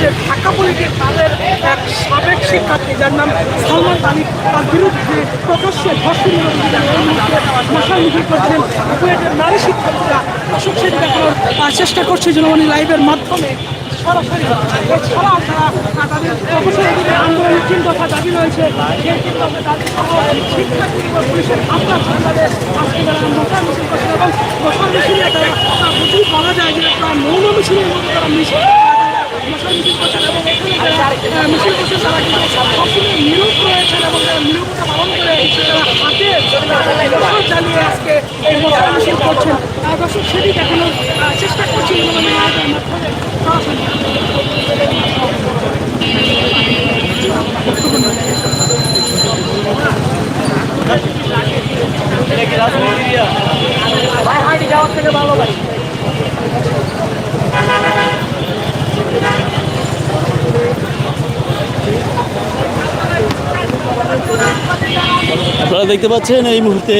যে ঢাকা পুলিশের তাদের এক সাবেক শিক্ষার্থী, যার নাম সালমান আলী, তার বিরুদ্ধে প্রকাশ্যে ধর্ষণ মশাল মিছিল করছেন বুয়েটের নারী শিক্ষার্থীরা। অশোক সেটি দেখানোর চেষ্টা করছে জনগণী লাইভের মাধ্যমে। সরাসরি এছাড়া তারা তাদের অবসরের আন্দোলনের তিন দাবি রয়েছে। সেই তিন তারা মিছিল এবং মশাল মিছিলে যায় তারা মৌন মিছিলের মধ্যে তারা মিছিল মশাল মিছিল করছেন এবং মিছিল করছেন তারা কিন্তু সবসময় নিরূপ রয়েছেন এবং তারা নিরূপতা পালন করে তারা হাতে জ্বালিয়ে আজকে এই মশাল মিছিল করছেন দর্শক সেটি ভাই, হাঁটি, যাওয়ার থেকে ভালো ভাই। আপনারা দেখতে পাচ্ছেন এই মুহূর্তে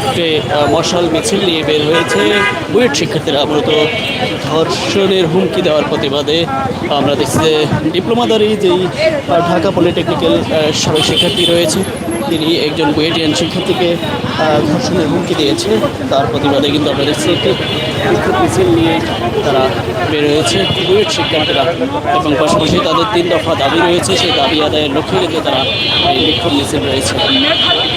একটি মশাল মিছিল নিয়ে বের হয়েছে। বুয়েট শিক্ষার্থীরা মূলত ধর্ষণের হুমকি দেওয়ার প্রতিবাদে আমরা দেখছি যে ডিপ্লোমাদারি যেই ঢাকা পলিটেকনিক্যাল সবাই শিক্ষার্থী রয়েছে। তিনি একজন কুয়েটিয়ান শিক্ষার্থীকে ধর্ষণের হুমকি দিয়েছে। তার প্রতিবাদে কিন্তু আমরা দেখছি একটি বিক্ষোভ মিছিল নিয়ে তারা বের হয়েছে। কুয়েট শিক্ষার্থীরা এবং পাশাপাশি তাদের তিন দফা দাবি রয়েছে। সেই দাবি আদায়ের লক্ষ্যে কিন্তু তারা এই বিক্ষোভ মিছিল রয়েছে।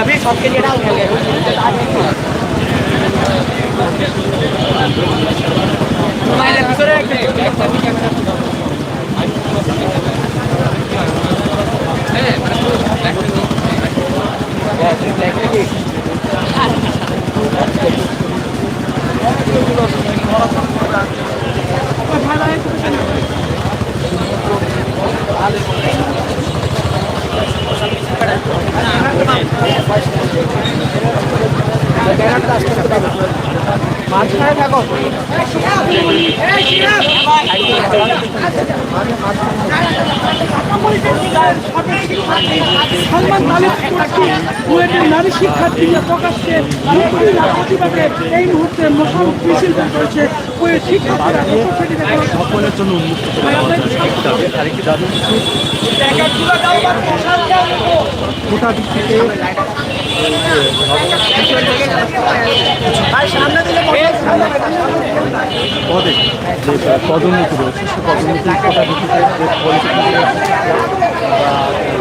যাবে সবকে নিয়ে ভিতরে একটা সলমান মালিক কর্তৃক বুয়েটের নারী শিক্ষার্থীরা প্রকাশ্যে প্রতিবাদে এই মুহূর্তে মশাল মিছিল বের করেছে বুয়েট শিক্ষার্থীরা। জন্য উন্মুক্ত একটি পদে যে পদোন্নতি রয়েছে, সে পদোন্নতি গোটা দিক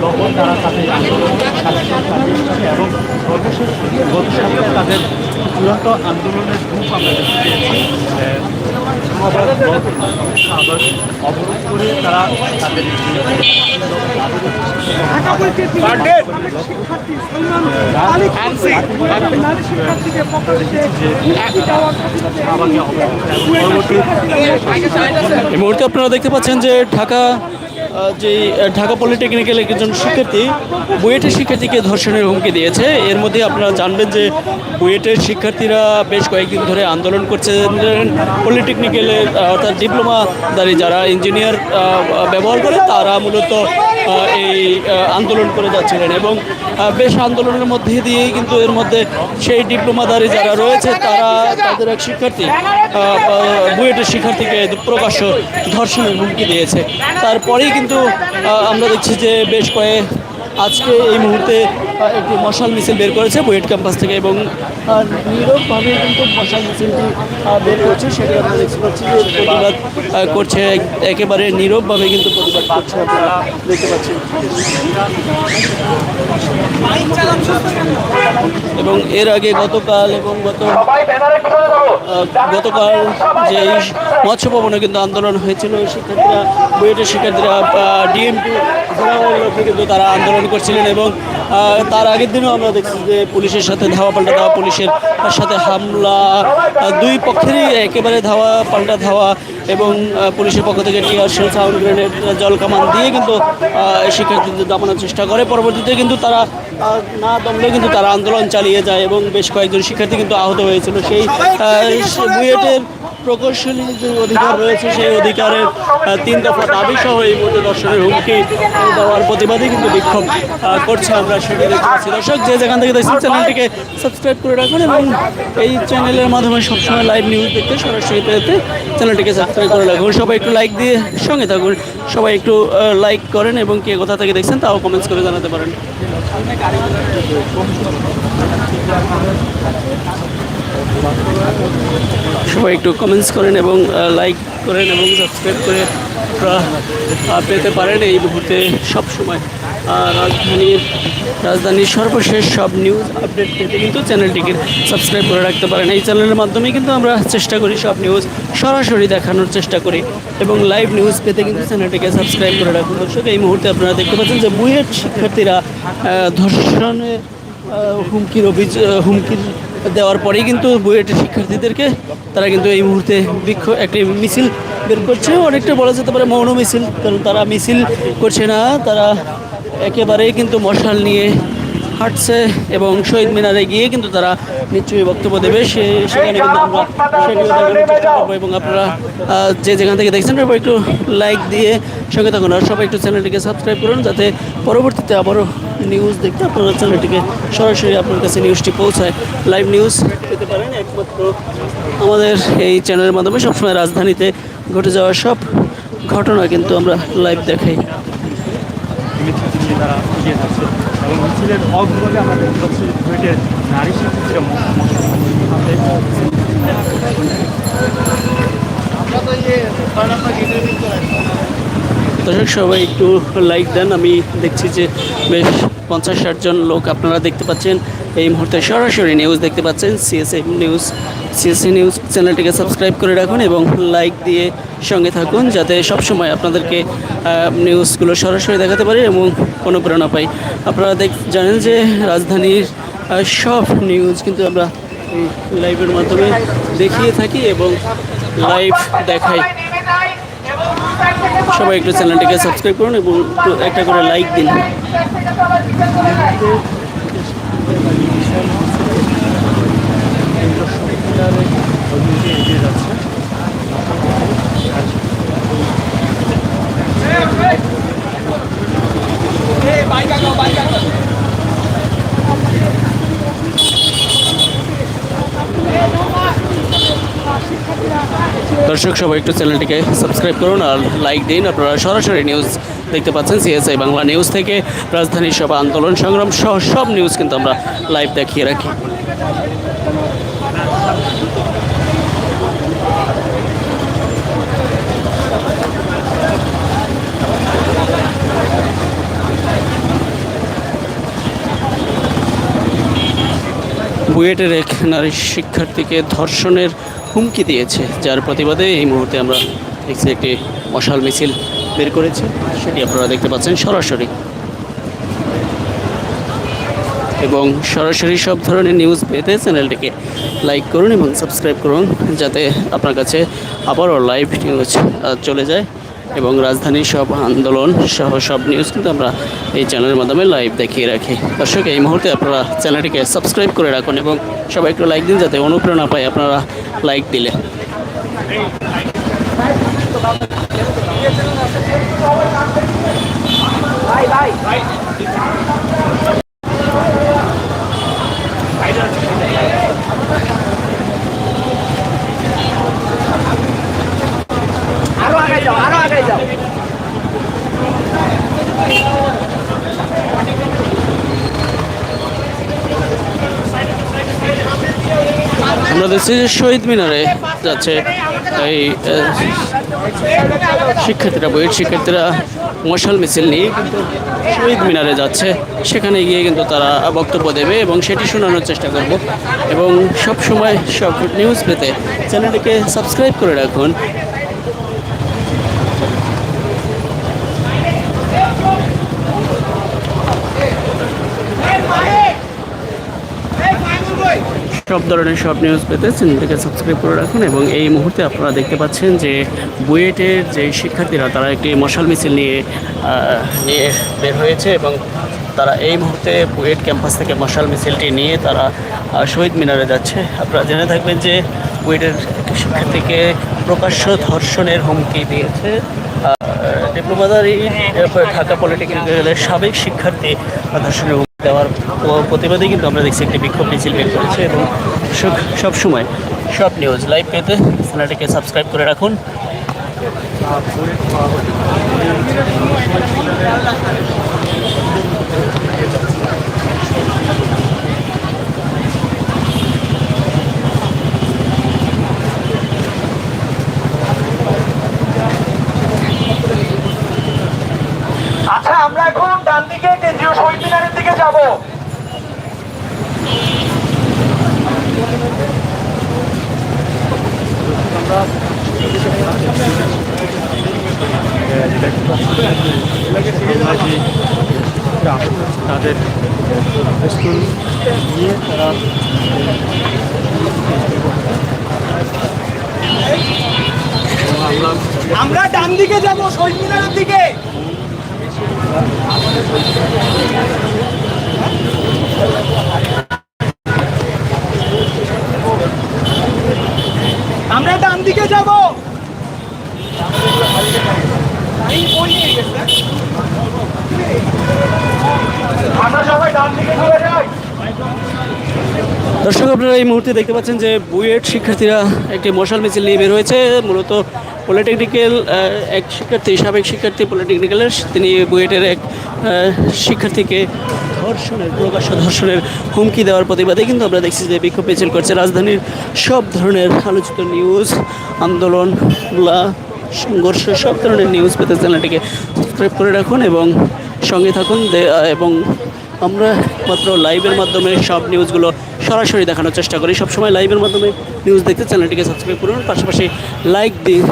লবণ তারা তাদের আন্দোলন এবং সর্বশেষ গত সপ্তাহে তাদের চূড়ান্ত আন্দোলনের রূপ আমরা দেখতে পেয়েছি। এই মুহূর্তে আপনারা দেখতে পাচ্ছেন যে ঢাকা যে ঢাকা পলিটেকনিক্যাল একজন শিক্ষার্থী বুয়েটের শিক্ষার্থীকে ধর্ষণের হুমকি দিয়েছে। এর মধ্যে আপনারা জানবেন যে বুয়েটের শিক্ষার্থীরা বেশ কয়েকদিন ধরে আন্দোলন করছে। পলিটেকনিক্যালের আহ, অর্থাৎ ডিপ্লোমাদারি যারা ইঞ্জিনিয়ার ব্যবহার করে তারা মূলত এই আন্দোলন করে যাচ্ছিলেন এবং বেশ আন্দোলনের মধ্যে দিয়েই কিন্তু এর মধ্যে সেই ডিপ্লোমাদারি যারা রয়েছে তারা তাদের এক শিক্ষার্থী বুয়েটের শিক্ষার্থীকে প্রকাশ্য ধর্ষণের হুমকি দিয়েছে। তারপরেই কিন্তু আমরা দেখছি যে বেশ কয়েক আজকে এই মুহূর্তে একটি মশাল মিছিল বের করেছে বুয়েট ক্যাম্পাস থেকে এবং নীরবভাবে কিন্তু মশাল মিছিলটি বের করছে সেটি আমরা দেখতে পাচ্ছি যে প্রতিবাদ করছে একেবারে নীরবভাবে কিন্তু প্রতিবাদ করছে আপনারা দেখতে পাচ্ছেন। এবং এর আগে গতকাল এবং গত গতকাল যে মৎস্য ভবনে কিন্তু আন্দোলন হয়েছিল শিক্ষার্থীরা, বুয়েটের শিক্ষার্থীরা ডিএমপি কিন্তু তারা আন্দোলন করছিলেন এবং তার আগের দিনও আমরা দেখছি যে পুলিশের সাথে ধাওয়া পাল্টা ধাওয়া পুলিশের সাথে হামলা, দুই পক্ষেরই একেবারে ধাওয়া, পাল্টা ধাওয়া এবং পুলিশের পক্ষ থেকে টিয়ার শেল সাউন্ড গ্রেনেড জল কামান দিয়ে কিন্তু শিক্ষার্থীদের দমানোর চেষ্টা করে। পরবর্তীতে কিন্তু তারা না দমলে কিন্তু তারা আন্দোলন চালিয়ে যায় এবং বেশ কয়েকজন শিক্ষার্থী কিন্তু আহত হয়েছিল। সেই বুয়েটের প্রকৌশলী যে অধিকার রয়েছে, সেই অধিকারের তিন দফা দাবি সহ এই মুহূর্তে দর্শনের হুমকি দেওয়ার প্রতিবাদে কিন্তু বিক্ষোভ করছে আমরা সেটি দেখতে দর্শক, যে যেখান থেকে দেখছেন চ্যানেলটিকে সাবস্ক্রাইব করে রাখুন এবং এই চ্যানেলের মাধ্যমে সবসময় লাইভ নিউজ দেখতে, সরাসরি পেতে চ্যানেলটিকে সাবস্ক্রাইব করে রাখুন। সবাই একটু লাইক দিয়ে সঙ্গে থাকুন। সবাই একটু লাইক করেন এবং কে কোথা থেকে দেখছেন তাও কমেন্টস করে জানাতে পারেন। সবাই একটু কমেন্টস করেন এবং লাইক করেন এবং সাবস্ক্রাইব করে পেতে পারেন এই মুহূর্তে সব সময়। রাজধানীর রাজধানীর সর্বশেষ সব নিউজ আপডেট পেতে কিন্তু চ্যানেলটিকে সাবস্ক্রাইব করে রাখতে পারেন। এই চ্যানেলের মাধ্যমে কিন্তু আমরা চেষ্টা করি সব নিউজ সরাসরি দেখানোর চেষ্টা করি এবং লাইভ নিউজ পেতে কিন্তু চ্যানেলটিকে সাবস্ক্রাইব করে রাখুন। দর্শক, এই মুহূর্তে আপনারা দেখতে পাচ্ছেন যে বুয়েট শিক্ষার্থীরা ধর্ষণের হুমকির অভিযোগ, হুমকির দেওয়ার পরেই কিন্তু বুয়েটের শিক্ষার্থীদেরকে তারা কিন্তু এই মুহূর্তে বৃক্ষ একটি মিছিল বের করছে। অনেকটা বলা যেতে পারে মৌন মিছিল, কারণ তারা মিছিল করছে না। তারা একেবারেই কিন্তু মশাল নিয়ে হাঁটছে এবং শহীদ মিনারে গিয়ে কিন্তু তারা নিশ্চয়ই বক্তব্য দেবে। সে সেখানে কিন্তু আমরা দেখানোর চেষ্টা করব এবং আপনারা যে যেখান থেকে দেখছেন, সবাই একটু লাইক দিয়ে সঙ্গে থাকুন। আর সবাই একটু চ্যানেলটিকে সাবস্ক্রাইব করুন, যাতে পরবর্তীতে আবারও নিউজ দেখতে আপনারা চ্যানেলটিকে সরাসরি আপনার কাছে নিউজটি পৌঁছায়। লাইভ নিউজ পেতে পারেন, একমাত্র আমাদের এই চ্যানেলের মাধ্যমে সবসময় রাজধানীতে ঘটে যাওয়া সব ঘটনা কিন্তু আমরা লাইভ দেখাই। তারা এবং মিছিলের বুয়েটের নারী দর্শক, সবাই একটু লাইক দেন। আমি দেখছি যে বেশ পঞ্চাশ ষাট জন লোক আপনারা দেখতে পাচ্ছেন। এই মুহূর্তে সরাসরি নিউজ দেখতে পাচ্ছেন। সিএসএ নিউজ সিএসএ নিউজ চ্যানেলটিকে সাবস্ক্রাইব করে রাখুন এবং লাইক দিয়ে সঙ্গে থাকুন, যাতে সবসময় আপনাদেরকে নিউজগুলো সরাসরি দেখাতে পারি এবং অনুপ্রেরণা পাই। আপনারা দেখ, জানেন যে রাজধানীর সব নিউজ কিন্তু আমরা লাইভের মাধ্যমে দেখিয়ে থাকি এবং লাইভ দেখাই। সবাই একটু চ্যানেলটিকে সাবস্ক্রাইব করুন এবং একটু করে লাইক দিন। দর্শক, সবাই একটু চ্যানেলটিকে সাবস্ক্রাইব করুন আর লাইক দিন। আপনারা সরাসরি নিউজ দেখতে পাচ্ছেন সিএসআই বাংলা নিউজ থেকে। রাজধানীর সব আন্দোলন সংগ্রাম সহ সব নিউজ কিন্তু আমরা লাইভ দেখিয়ে রাখি। বুয়েটের এক নারী শিক্ষার্থীকে ধর্ষণের হুমকি দিয়েছে, যার প্রতিবাদে এই মুহূর্তে আমরা দেখছি একটি মশাল মিছিল বের করেছে। সেটি আপনারা দেখতে পাচ্ছেন সরাসরি। এবং সরাসরি সব ধরনের নিউজ পেতে চ্যানেলটিকে লাইক করুন এবং সাবস্ক্রাইব করুন, যাতে আপনার কাছে আবারও লাইভ নিউজ চলে যায়। এবং রাজধানীর সব আন্দোলন সহ সব নিউজ কিন্তু আমরা এই চ্যানেলের মাধ্যমে লাইভ দেখিয়ে রাখি। দর্শক, এই মুহূর্তে আপনারা চ্যানেলটিকে সাবস্ক্রাইব করে রাখুন এবং সবাই একটু লাইক দিন যাতে অনুপ্রেরণা পায় আপনারা লাইক দিলে। আরও আগে যাও, আরও আগে যাও। আমরা দেখছি যে শহীদ মিনারে যাচ্ছে এই শিক্ষার্থীরা, বইয়ের শিক্ষার্থীরা মশাল মিছিল নিয়ে কিন্তু শহীদ মিনারে যাচ্ছে। সেখানে গিয়ে কিন্তু তারা বক্তব্য দেবে এবং সেটি শোনানোর চেষ্টা করব। এবং সব সময় সব নিউজ পেতে চ্যানেলটিকে সাবস্ক্রাইব করে রাখুন। সব ধরনের সব নিউজ পেতে চ্যানেলটিকে সাবস্ক্রাইব করে রাখুন এবং এই মুহূর্তে আপনারা দেখতে পাচ্ছেন যে বুয়েটের যে শিক্ষার্থীরা, তারা একটি মশাল মিছিল নিয়ে নিয়ে বের হয়েছে এবং তারা এই মুহূর্তে বুয়েট ক্যাম্পাস থেকে মশাল মিছিলটি নিয়ে তারা শহীদ মিনারে যাচ্ছে। আপনারা জেনে থাকবেন যে বুয়েটের শিক্ষার্থীকে প্রকাশ্য ধর্ষণের হুমকি দিয়েছে ডিপ্লোমাদারি ঢাকা পলিটেকনিক্যালের সাবেক শিক্ষার্থী ধর্ষণের হুমকি দেওয়ার প্রতিবাদে কিন্তু আমরা দেখছি একটি বিক্ষোভ মিছিল বের করেছে এবং সব সময় সব নিউজ লাইভ পেতে চ্যানেলটিকে সাবস্ক্রাইব করে রাখুন। আচ্ছা আমরা এখন ডান দিকে কেন্দ্রীয় শহীদ মিনারের দিকে যাব আমরা যে গ্রাম, তাদের স্কুল নিয়ে তারা আমরা ডান দিকে যাব শহীদ দিকে। আমরা ডান দিকে যাব আমরা সবাই ডান দিকে ঘুরে যাই দর্শক, আপনারা এই মুহূর্তে দেখতে পাচ্ছেন যে বুয়েট শিক্ষার্থীরা একটি মশাল মিছিল নিয়ে বের হয়েছে। মূলত পলিটেকনিক্যাল এক শিক্ষার্থী, সাবেক শিক্ষার্থী পলিটেকনিক্যালের তিনি বুয়েটের এক শিক্ষার্থীকে ধর্ষণের, প্রকাশ্য ধর্ষণের হুমকি দেওয়ার প্রতিবাদে কিন্তু আমরা দেখছি যে বিক্ষোভ মিছিল করছে। রাজধানীর সব ধরনের আলোচিত নিউজ আন্দোলনগুলা সংঘর্ষ, সব ধরনের নিউজ পেতে চ্যানেলটিকে সাবস্ক্রাইব করে রাখুন এবং সঙ্গে থাকুন এবং আমরা মাত্র লাইভের মাধ্যমে সব নিউজগুলো সরাসরি দেখানোর চেষ্টা করি। সবসময় লাইভের মাধ্যমে নিউজ দেখতে চ্যানেলটিকে সাবস্ক্রাইব করুন। পাশাপাশি লাইক দিন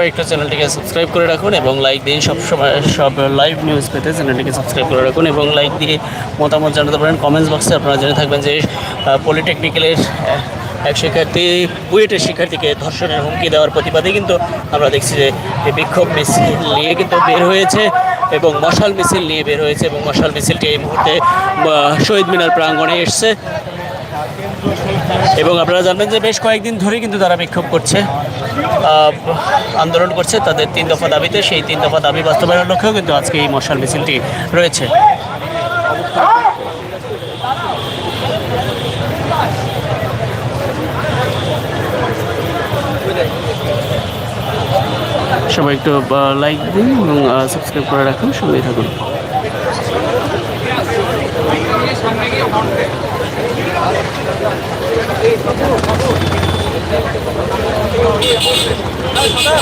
সবাই একটু চ্যানেলটিকে সাবস্ক্রাইব করে রাখুন এবং লাইক দিন সব সময় সব লাইভ নিউজ পেতে চ্যানেলটিকে সাবস্ক্রাইব করে রাখুন এবং লাইক দিয়ে মতামত জানাতে পারেন কমেন্টস বক্সে আপনারা জেনে থাকবেন যে পলিটেকনিক্যালের এক শিক্ষার্থী বুয়েটের শিক্ষার্থীকে ধর্ষণের হুমকি দেওয়ার প্রতিবাদে কিন্তু আমরা দেখছি যে বিক্ষোভ মিছিল নিয়ে কিন্তু বের হয়েছে এবং মশাল মিছিল নিয়ে বের হয়েছে এবং মশাল মিছিলটি এই মুহূর্তে শহীদ মিনার প্রাঙ্গণে এসছে। এবং আপনারা জানবেন যে বেশ কয়েকদিন ধরে কিন্তু তারা বিক্ষোভ করছে আন্দোলন করছে তাদের তিন দফা দাবিতে। সেই তিন দফা দাবি বাস্তবায়নের লক্ষ্যেও কিন্তু আজকে এই মশাল মিছিলটি রয়েছে। সবাই একটু লাইক দিন এবং সাবস্ক্রাইব করে রাখুন। সঙ্গেই থাকুন। আচ্ছা